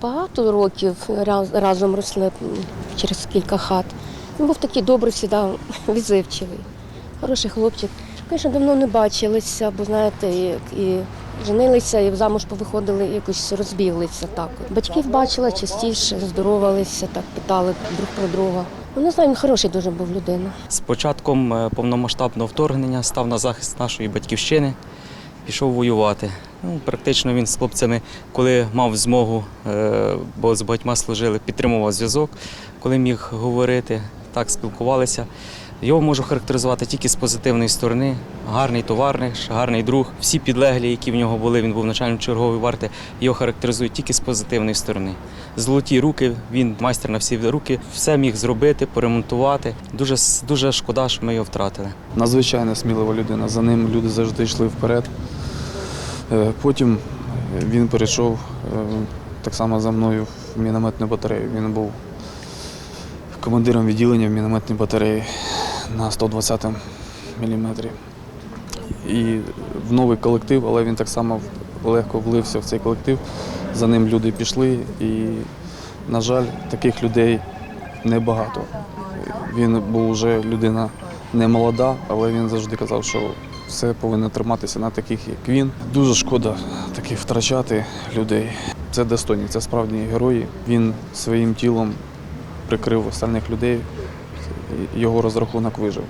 Багато років разом росли через кілька хат. Він був такий добрий, завжди відзивчивий, хороший хлопчик. Звісно, давно не бачилися, бо знаєте, і, і женилися, і замуж повиходили, і якось розбіглися так. Батьків бачила частіше, здоровалися, так питали друг про друга. Ну, не знаю, хороший дуже був людина. З початком е, повномасштабного вторгнення став на захист нашої батьківщини, пішов воювати. Ну, практично він з хлопцями, коли мав змогу, е, бо з багатьма служили, підтримував зв'язок, коли міг говорити, так спілкувалися. Його можу характеризувати тільки з позитивної сторони. Гарний товарник, гарний друг. Всі підлеглі, які в нього були, він був начальником чергової варти, його характеризують тільки з позитивної сторони. Золоті руки, він майстер на всі руки, все міг зробити, поремонтувати. Дуже, дуже шкода, що ми його втратили. Надзвичайно смілива людина. За ним люди завжди йшли вперед. Е, Потім він перейшов е, так само за мною в мінометну батарею. Він був командиром відділення в мінометній батареї на 120 мм. І в новий колектив, але він так само легко влився в цей колектив. За ним люди пішли, і, на жаль, таких людей небагато. Він був вже людина не молода, але він завжди казав, що все повинно триматися на таких, як він. Дуже шкода таких втрачати людей. Це достойні, це справжні герої. Він своїм тілом прикрив остальних людей, його розрахунок вижив.